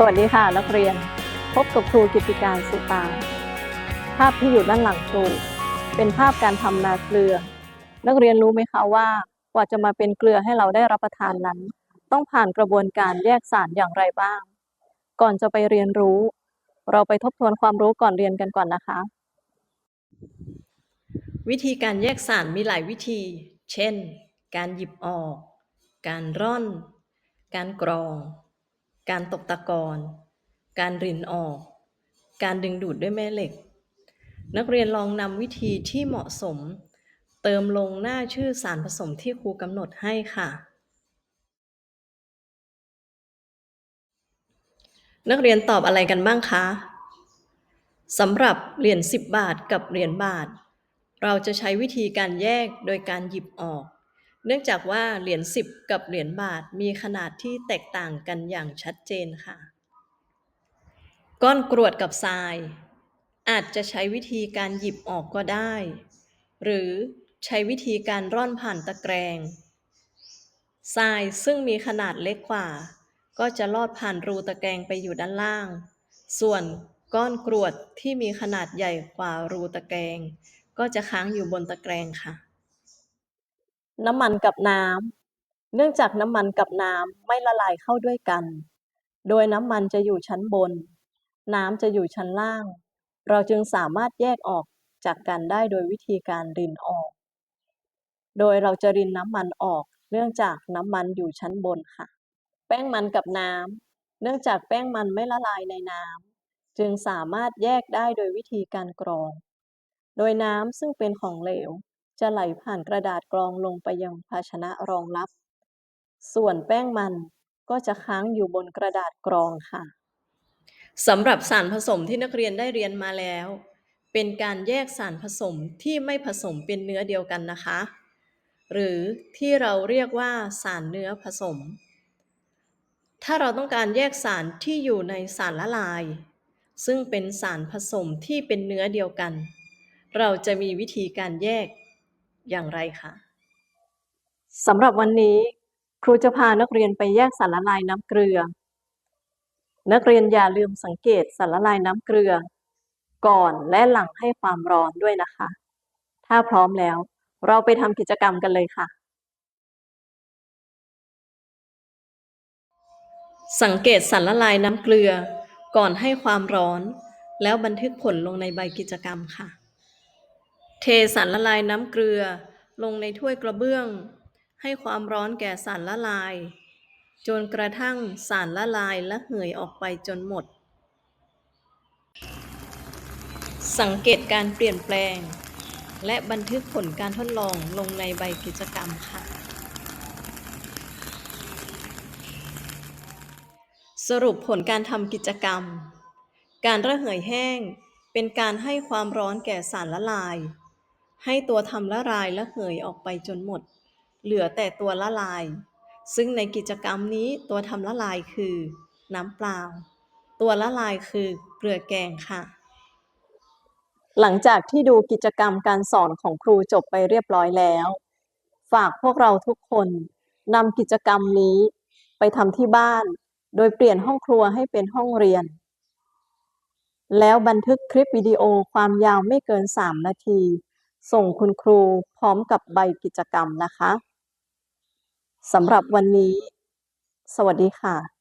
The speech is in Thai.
สวัสดีค่ะนักเรียน พบกับครูกิติการสุตา ภาพที่อยู่ด้านหลังครูเป็นภาพการทำนาเกลือ นักเรียนรู้ไหมคะว่ากว่าจะมาเป็นเกลือให้เราได้รับประทานนั้น ต้องผ่านกระบวนการแยกสารอย่างไรบ้าง ก่อนจะไปเรียนรู้ เราไปทบทวนความรู้ก่อนเรียนกันก่อนนะคะ วิธีการแยกสารมีหลายวิธี เช่น การหยิบออก การร่อน การกรอง การตกตะกอนการรินออก การดึงดูดด้วยแม่เหล็ก นักเรียนลองนำวิธีที่เหมาะสม เติมลงหน้าชื่อสารผสมที่ครูกำหนดให้ค่ะ นักเรียนตอบอะไรกันบ้างคะสำหรับเหรียญ10 บาทกับเหรียญบาท เราจะใช้วิธีการแยกโดยการหยิบออก เนื่องจากว่าเหรียญ10 กับเหรียญบาทมีขนาดที่แตกต่างกันอย่างชัดเจนค่ะ ก้อนกรวดกับทราย อาจจะใช้วิธีการหยิบออกก็ได้ หรือใช้วิธีการร่อนผ่านตะแกรงทรายซึ่งมีขนาดเล็กกว่า ก็จะลอดผ่านรูตะแกรงไปอยู่ด้านล่าง ส่วนก้อนกรวดที่มีขนาดใหญ่กว่ารูตะแกรงก็จะค้างอยู่บนตะแกรงค่ะ น้ำมันกับน้ำ เนื่องจากน้ำมันกับน้ำไม่ละลายเข้าด้วยกัน โดยน้ำมันจะอยู่ชั้นบน น้ำจะอยู่ชั้นล่าง เราจึงสามารถแยกออกจากกันได้โดยวิธีการรินออก โดยเราจะรินน้ำมันออก เนื่องจากน้ำมันอยู่ชั้นบนค่ะ แป้งมันกับน้ำ เนื่องจากแป้งมันไม่ละลายในน้ำ จึงสามารถแยกได้โดยวิธีการกรอง โดยน้ำซึ่งเป็นของเหลว จะไหลผ่านกระดาษกรองลงไปยังภาชนะรองรับ ส่วนแป้งมันก็จะค้างอยู่บนกระดาษกรองค่ะสำหรับสารผสมที่นักเรียนได้เรียนมาแล้ว เป็นการแยกสารผสมที่ไม่ผสมเป็นเนื้อเดียวกันนะคะ หรือที่เราเรียกว่าสารเนื้อผสม ถ้าเราต้องการแยกสารที่อยู่ในสารละลาย ซึ่งเป็นสารผสมที่เป็นเนื้อเดียวกัน เราจะมีวิธีการแยก อย่างไรคะสำหรับวันนี้ ครูจะพานักเรียนไปแยกสารละลายน้ำเกลือ นักเรียนอย่าลืมสังเกตสารละลายน้ำเกลือ ก่อนและหลังให้ความร้อนด้วยนะคะ ถ้าพร้อมแล้ว เราไปทำกิจกรรมกันเลยค่ะ สังเกตสารละลายน้ำเกลือ ก่อนให้ความร้อน แล้วบันทึกผลลงในใบกิจกรรมค่ะ เทสารละลายน้ำเกลือ ลงในถ้วยกระเบื้อง ให้ความร้อนแก่สารละลาย จนกระทั่งสารละลายและเหยออกไปจนหมด สังเกตการเปลี่ยนแปลง และบันทึกผลการทดลองลงในใบกิจกรรมค่ะ สรุปผลการทำกิจกรรม การระเหยแห้งเป็นการให้ความร้อนแก่สารละลาย ให้ตัวทำละลายและเหยออกไปจนหมด เหลือแต่ตัวละลาย ซึ่งในกิจกรรมนี้ตัวทำละลายคือ น้ำเปล่า ตัวละลายคือเกลือแกงค่ะ หลังจากที่ดูกิจกรรมการสอนของครูจบไปเรียบร้อยแล้ว ฝากพวกเราทุกคนนำกิจกรรมนี้ไปทำที่บ้าน โดยเปลี่ยนห้องครัวให้เป็นห้องเรียน แล้วบันทึกคลิปวิดีโอความยาวไม่เกิน 3 นาที ส่งคุณครูพร้อมกับใบกิจกรรมนะคะสำหรับวันนี้ สวัสดีค่ะ